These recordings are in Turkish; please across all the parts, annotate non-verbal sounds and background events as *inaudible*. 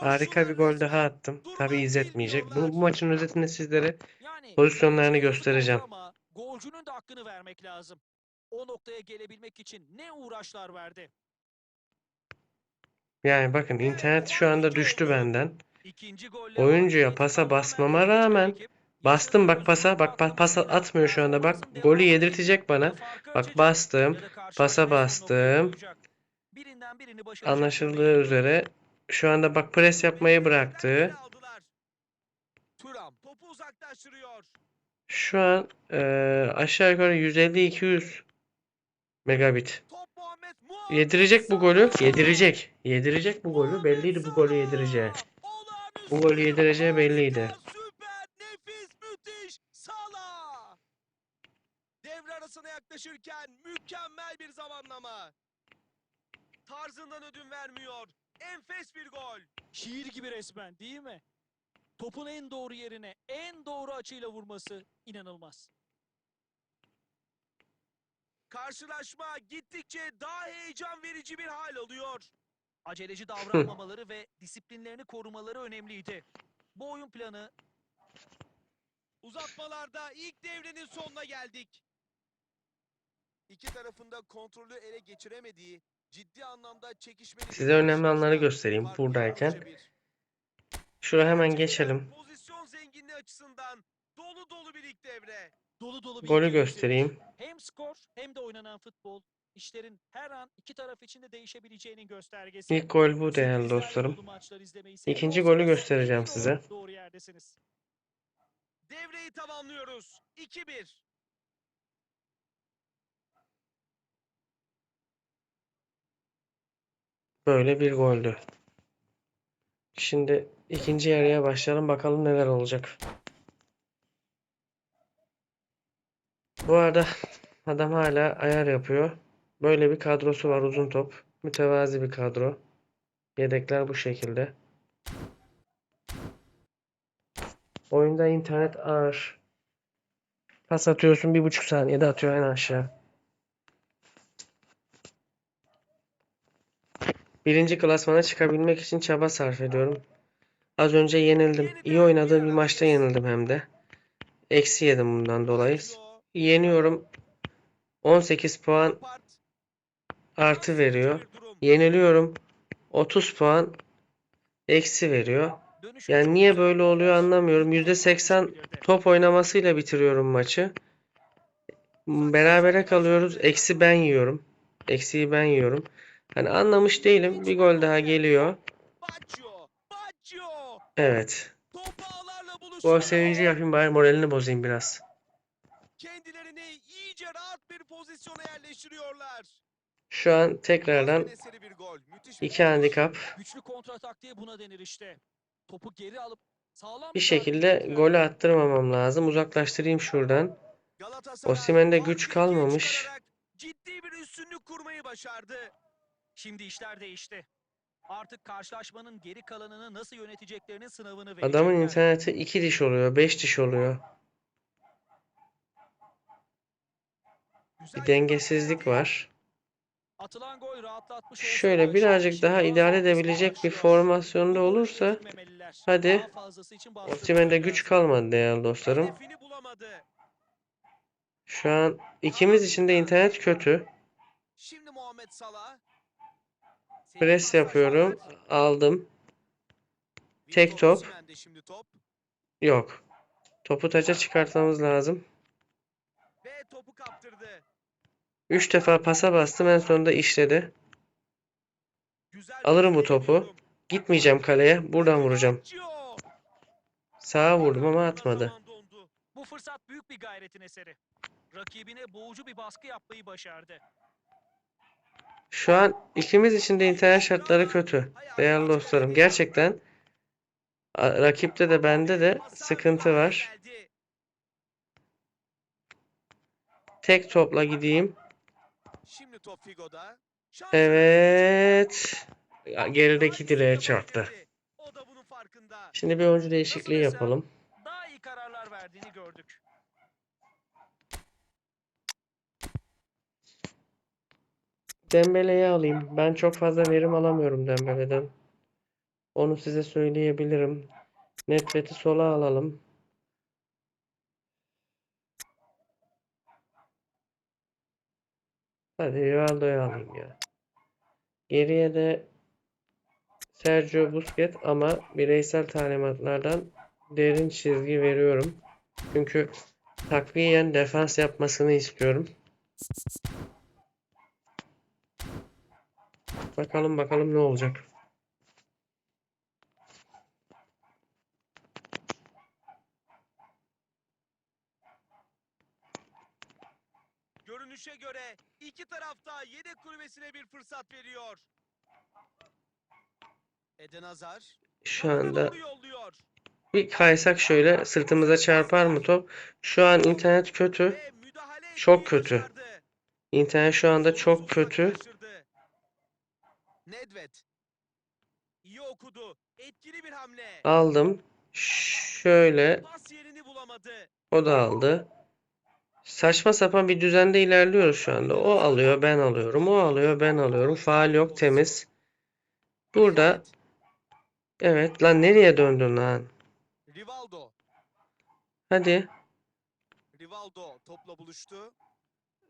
Harika bir gol daha attım. Tabi izletmeyecek. Bunu, bu maçın özetinde sizlere pozisyonlarını göstereceğim. golcünün de hakkını vermek lazım. O noktaya gelebilmek için ne uğraşlar verdi. Yani bakın internet şu anda düştü benden. Oyuncuya pasa basmama rağmen Bastım bak pasa. Bak pa- pas atmıyor şu anda. Bak golü yedirtecek bana. Bak bastım. Pasa bastım. Anlaşıldığı üzere şu anda bak pres yapmayı bıraktı. Şu an eee, aşağı yukarı 150-200 megabit. Yedirecek bu golü. Yedirecek. Yedirecek bu golü. Belliydi bu golü yedireceği. Bu golü yedireceği belliydi. arasına yaklaşırken mükemmel bir zamanlama. Tarzından ödün vermiyor. Enfes bir gol. Şiir gibi resmen değil mi? Topun en doğru yerine en doğru açıyla vurması inanılmaz. Karşılaşma gittikçe daha heyecan verici bir hal alıyor. Aceleci *laughs* davranmamaları ve disiplinlerini korumaları önemliydi. Bu oyun planı Uzatmalarda ilk devrenin sonuna geldik. İki tarafında kontrolü ele geçiremediği ciddi anlamda çekişmeli Size önemli anları göstereyim buradayken. Şuraya hemen geçelim. Pozisyon zenginliği açısından dolu dolu bir ilk devre. dolu dolu bir Golü göstereyim. Hem skor hem de oynanan futbol işlerin her an iki taraf için de değişebileceğinin göstergesi. İlk gol bu değerli dostlarım. İkinci golü göstereceğim size. Doğru yerdesiniz. Devreyi tamamlıyoruz. 2-1. Böyle bir goldü. Şimdi ikinci yarıya başlayalım. Bakalım neler olacak. Bu arada adam hala ayar yapıyor. Böyle bir kadrosu var uzun top. Mütevazi bir kadro. Yedekler bu şekilde. Oyunda internet ağır. Pas atıyorsun bir buçuk saniyede atıyor en aşağı. Birinci klasmana çıkabilmek için çaba sarf ediyorum. Az önce yenildim. İyi oynadığım bir maçta yenildim hem de. Eksi yedim bundan dolayı. Yeniyorum. 18 puan artı veriyor. Yeniliyorum. 30 puan eksi veriyor. Yani niye böyle oluyor anlamıyorum. %80 top oynamasıyla bitiriyorum maçı. Berabere kalıyoruz. Eksi ben yiyorum. Eksiği ben yiyorum. Hani anlamış değilim. Bir gol daha geliyor. Evet. Gol sevinci yapayım bari moralini bozayım biraz. Kendilerini iyice rahat bir pozisyona yerleştiriyorlar. Şu an tekrardan iki handikap. Güçlü kontra taktiği buna denir işte. Topu geri alıp Bir şekilde golü attırmamam lazım. Uzaklaştırayım şuradan. Osimhen'de güç kalmamış. Ciddi bir üstünlük kurmayı başardı. Şimdi işler değişti. Artık karşılaşmanın geri kalanını nasıl yöneteceklerinin sınavını verecekler. Adamın interneti iki diş oluyor, beş diş oluyor. Bir dengesizlik var. Atılan gol rahatlatmış olsa Şöyle birazcık daha idare edebilecek bir formasyonda olursa hadi. Bastırmaları güç kalmadı değerli dostlarım. Şu an ikimiz için de internet kötü. Şimdi Muhammed Salah. Pres yapıyorum. Aldım. Tek top. Yok. Topu taça çıkartmamız lazım. Ve topu kaptırdı. Üç defa pasa bastım en sonunda işledi. Alırım bu bir topu. Gitmeyeceğim kaleye. Buradan vuracağım. Sağa vurdum ama atmadı. Bu fırsat büyük bir gayretin eseri. Rakibine boğucu bir baskı yapmayı başardı. Şu an ikimiz için de internet şartları kötü. Değerli dostlarım gerçekten rakipte de bende de sıkıntı var. Tek topla gideyim. Evet. Gerideki direğe çarptı. Şimdi bir oyuncu değişikliği yapalım. Daha iyi kararlar verdiğini gördük. Dembele'yi alayım. Ben çok fazla verim alamıyorum Dembele'den. Onu size söyleyebilirim. Nedved'i sola alalım. Hadi Rivaldo'yu alayım ya. Geriye de Sergio Busquets ama bireysel talimatlardan derin çizgi veriyorum. Çünkü takviyen defans yapmasını istiyorum. Bakalım bakalım ne olacak. Görünüşe göre iki tarafta yedek kulübesine bir fırsat veriyor. Eden Hazar Şu anda bir kaysak şöyle sırtımıza çarpar mı top? Şu an internet kötü. Çok kötü. İnternet şu anda çok kötü. Nedved. İyi okudu. Etkili bir hamle. Aldım. Şöyle Pas yerini bulamadı. o da aldı. Saçma sapan bir düzende ilerliyoruz şu anda. O alıyor, ben alıyorum. O alıyor, ben alıyorum. Faal yok, temiz. Burada evet lan nereye döndün lan? Rivaldo. Hadi. Rivaldo topla buluştu.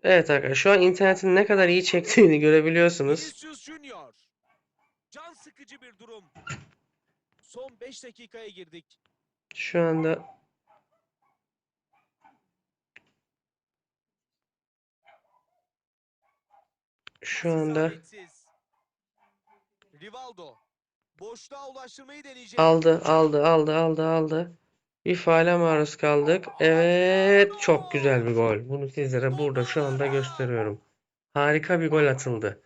Evet arkadaşlar şu an internetin ne kadar iyi çektiğini görebiliyorsunuz. Vinicius Junior. Can sıkıcı bir durum. Son 5 dakikaya girdik. Şu anda şu anda. Rivaldo. Boşluğa ulaştırmayı deneyecek. aldı, aldı, aldı, aldı, aldı. Bir faale maruz kaldık. Evet, çok güzel bir gol. Bunu sizlere burada şu anda gösteriyorum. Harika bir gol atıldı.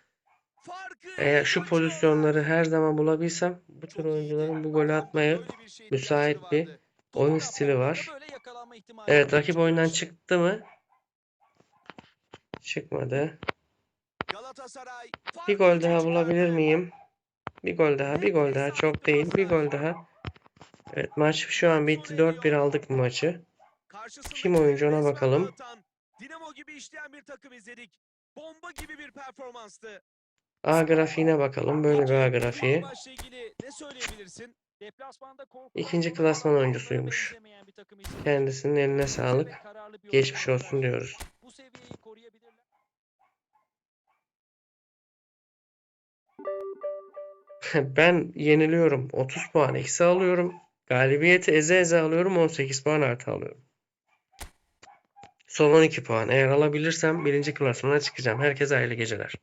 Eğer şu pozisyonları her zaman bulabilsem bu tür oyuncuların bu golü atmaya müsait bir oyun stili var. Evet, rakip oyundan çıktı mı? Çıkmadı. Bir gol daha bulabilir miyim? Bir gol daha, bir gol daha. Çok değil, bir gol daha. Evet, maç şu an bitti. 4-1 aldık bu maçı. Kim oyuncu ona bakalım. Dinamo gibi işleyen bir takım izledik. Bomba gibi bir performanstı. A grafiğine bakalım. Böyle bir A grafiği. İkinci klasman oyuncusuymuş. Kendisinin eline sağlık. Geçmiş olsun diyoruz. *laughs* Ben yeniliyorum. 30 puan eksi alıyorum. Galibiyeti eze eze alıyorum. 18 puan artı alıyorum. Son 12 puan. Eğer alabilirsem birinci klasmana çıkacağım. Herkese hayırlı geceler.